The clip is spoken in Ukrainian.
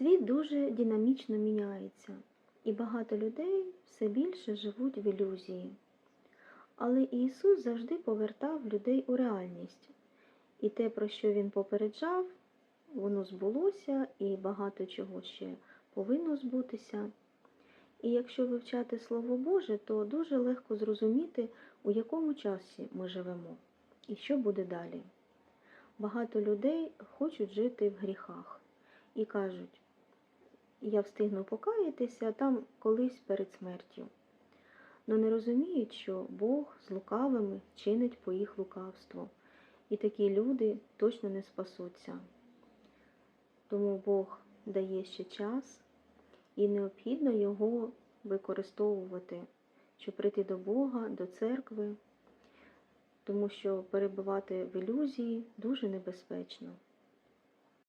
Світ дуже динамічно міняється, і багато людей все більше живуть в ілюзії. Але Ісус завжди повертав людей у реальність. І те, про що Він попереджав, воно збулося, і багато чого ще повинно збутися. І якщо вивчати Слово Боже, то дуже легко зрозуміти, у якому часі ми живемо і що буде далі. Багато людей хочуть жити в гріхах і кажуть, я встигну покаятися там колись перед смертю. Но не розуміють, що Бог з лукавими чинить по їх лукавство, і такі люди точно не спасуться. Тому Бог дає ще час, і необхідно його використовувати, щоб прийти до Бога, до церкви, тому що перебувати в ілюзії дуже небезпечно.